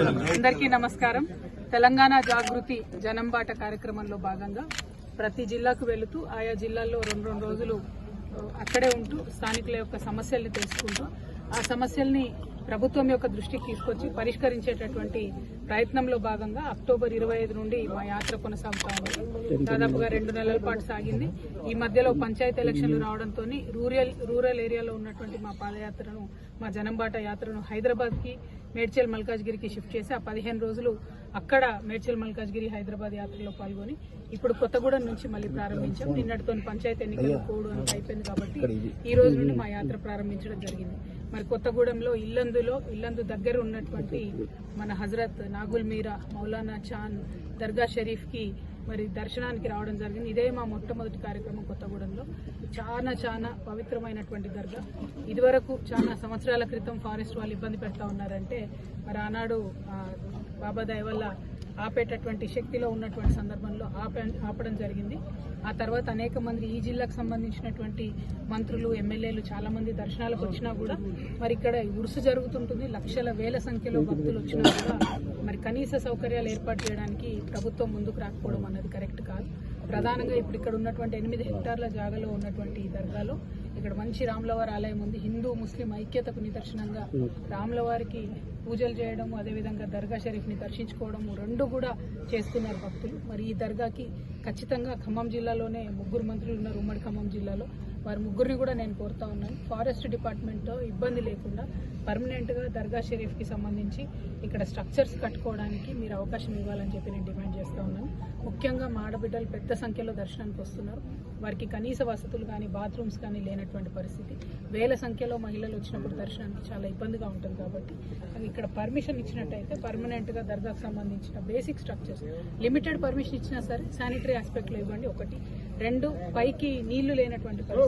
అందరికీ నమస్కారం. తెలంగాణ జాగృతి జనంబాట కార్యక్రమంలో భాగంగా ప్రతి జిల్లాకు వెళుతూ ఆయా జిల్లాల్లో రెండు రెండు రోజులు అక్కడే ఉంటూ స్థానికుల యొక్క సమస్యల్ని తెలుసుకుంటూ ఆ సమస్యల్ని ప్రభుత్వం యొక్క దృష్టికి తీసుకొచ్చి పరిష్కరించేటటువంటి ప్రయత్నంలో భాగంగా అక్టోబర్ ఇరవై ఐదు నుండి మా యాత్ర కొనసాగుతా ఉంది. దాదాపుగా రెండు నెలల పాటు సాగింది. ఈ మధ్యలో పంచాయతీ ఎలక్షన్లు రావడంతో రూరల్ రూరల్ ఏరియాలో ఉన్నటువంటి మా పాదయాత్రను మా జనంబాట యాత్రను హైదరాబాద్కి మేడ్చల్ మల్కాజ్గిరికి షిఫ్ట్ చేసి ఆ పదిహేను రోజులు అక్కడ మేడ్చల్ మల్కాజ్గిరి హైదరాబాద్ యాత్రలో పాల్గొని ఇప్పుడు కొత్తగూడెం నుంచి మళ్ళీ ప్రారంభించాం. నిన్నటితో పంచాయతీ ఎన్నికలు కోడ్ అయిపోయింది కాబట్టి ఈ రోజు నుండి మా యాత్ర ప్రారంభించడం జరిగింది. మరి కొత్తగూడెంలో ఇల్లందులో ఇల్లందు దగ్గర ఉన్నటువంటి మన హజరత్ నాగుల్ మీరా మౌలానా చాన్ దర్గా షరీఫ్కి మరి దర్శనానికి రావడం జరిగింది. ఇదే మా మొట్టమొదటి కార్యక్రమం కొత్తగూడెంలో. చాలా చాలా పవిత్రమైనటువంటి దర్గా. ఇదివరకు చాలా సంవత్సరాల క్రితం ఫారెస్ట్ వాళ్ళు ఇబ్బంది పెడతా ఉన్నారంటే మరి ఆనాడు బాబా దయ వల్ల ఆపేటటువంటి శక్తిలో ఉన్నటువంటి సందర్భంలో ఆపే ఆపడం జరిగింది. ఆ తర్వాత అనేక మంది ఈ జిల్లాకు సంబంధించినటువంటి మంత్రులు ఎమ్మెల్యేలు చాలా మంది దర్శనాలకు వచ్చినా కూడా మరి ఇక్కడ ఉరుసు జరుగుతుంటుంది. లక్షల వేల సంఖ్యలో భక్తులు వచ్చినా కూడా మరి కనీస సౌకర్యాలు ఏర్పాటు చేయడానికి ప్రభుత్వం ముందుకు రాకపోవడం అన్నది కరెక్ట్ కాదు. ప్రధానంగా ఇప్పుడు ఇక్కడ ఉన్నటువంటి ఎనిమిది హెక్టార్ల జాగాలో ఉన్నటువంటి దర్గాలో ఇక్కడ మంచి రాములవారి ఆలయం ఉంది. హిందూ ముస్లిం ఐక్యతకు నిదర్శనంగా రాములవారికి పూజలు చేయడం అదేవిధంగా దర్గా షరీఫ్ని దర్శించుకోవడము రెండు కూడా చేస్తున్నారు భక్తులు. మరి ఈ దర్గాకి ఖచ్చితంగా ఖమ్మం జిల్లాలోనే ముగ్గురు మంత్రులు ఉన్నారు ఉమ్మడి ఖమ్మం జిల్లాలో. వారి ముగ్గురిని కూడా నేను కోరుతా ఉన్నాను. ఫారెస్ట్ డిపార్ట్మెంట్తో ఇబ్బంది లేకుండా పర్మనెంట్గా దర్గా షరీఫ్కి సంబంధించి ఇక్కడ స్ట్రక్చర్స్ కట్టుకోవడానికి మీరు అవకాశం ఇవ్వాలని చెప్పి నేను డిమాండ్ చేస్తూ ఉన్నాను. ముఖ్యంగా మా ఆడబిడ్డలు పెద్ద సంఖ్యలో దర్శనానికి వస్తున్నారు. వారికి కనీస వసతులు కానీ బాత్రూమ్స్ కానీ లేనటువంటి పరిస్థితి. వేల సంఖ్యలో మహిళలు వచ్చినప్పుడు దర్శనానికి చాలా ఇబ్బందిగా ఉంటుంది కాబట్టి ఇక్కడ పర్మిషన్ ఇచ్చినట్టయితే పర్మనెంట్గా దర్గాకు సంబంధించిన బేసిక్ స్ట్రక్చర్స్. లిమిటెడ్ పర్మిషన్ ఇచ్చినా సరే శానిటరీ ఆస్పెక్ట్లో ఇవ్వండి ఒకటి. రెండు పైకి నీళ్ళు లేనటువంటి పరిస్థితి.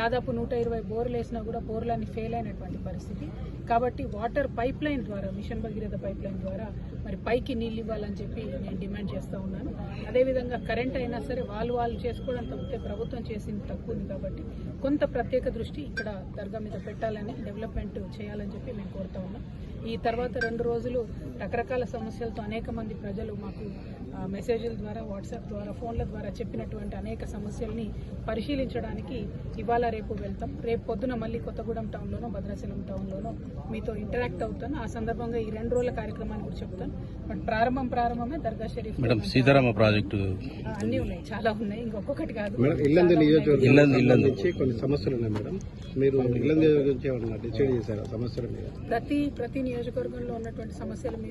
దాదాపు నూట ఇరవై బోర్లు వేసినా కూడా బోర్లన్నీ ఫెయిల్ అయినటువంటి పరిస్థితి. కాబట్టి వాటర్ పైప్ లైన్ ద్వారా మిషన్ భగీరథ పైప్ లైన్ ద్వారా మరి పైకి నీళ్ళు ఇవ్వాలని చెప్పి నేను డిమాండ్ చేస్తూ ఉన్నాను. అదేవిధంగా కరెంట్ అయినా సరే వాళ్ళు వాళ్ళు చేసుకోవడం తప్పితే ప్రభుత్వం చేసింది తక్కువ ఉంది కాబట్టి కొంత ప్రత్యేక దృష్టి ఇక్కడ దర్గా మీద పెట్టాలని డెవలప్మెంట్ చేయాలని చెప్పి మేము కోరుతా ఉన్నాం. ఈ తర్వాత రెండు రోజులు రకరకాల సమస్యలతో అనేక మంది ప్రజలు మాకు మెసేజ్ల ద్వారా వాట్సాప్ ద్వారా ఫోన్ల ద్వారా చెప్పినటువంటి అనేక సమస్యల్ని పరిశీలించడానికి ఇవాళ రేపు వెళ్తాం. రేపు పొద్దున మళ్ళీ కొత్తగూడెం టౌన్లోనో భద్రాచలం టౌన్లోనో మీతో ఇంటరాక్ట్ అవుతాను. ఆ సందర్భంగా ఈ రెండు రోజుల కార్యక్రమాన్ని కూడా చెప్తాను. బట్ ప్రారంభం ప్రారంభమే దర్గా షరీఫ్ మేడం సీతారామ ప్రాజెక్టు అన్నీ ఉన్నాయి. చాలా ఉన్నాయి. ఇంకొకటి కాదు. మేడం ఇల్లందు నియోజకవర్గం ఇల్లందు ఇల్లందు. సంబంధించి కొన్ని సమస్యలు ఉన్నాయి మేడం. మీరు? ప్రతి ప్రతి నియోజకవర్గంలో ఉన్నటువంటి సమస్యల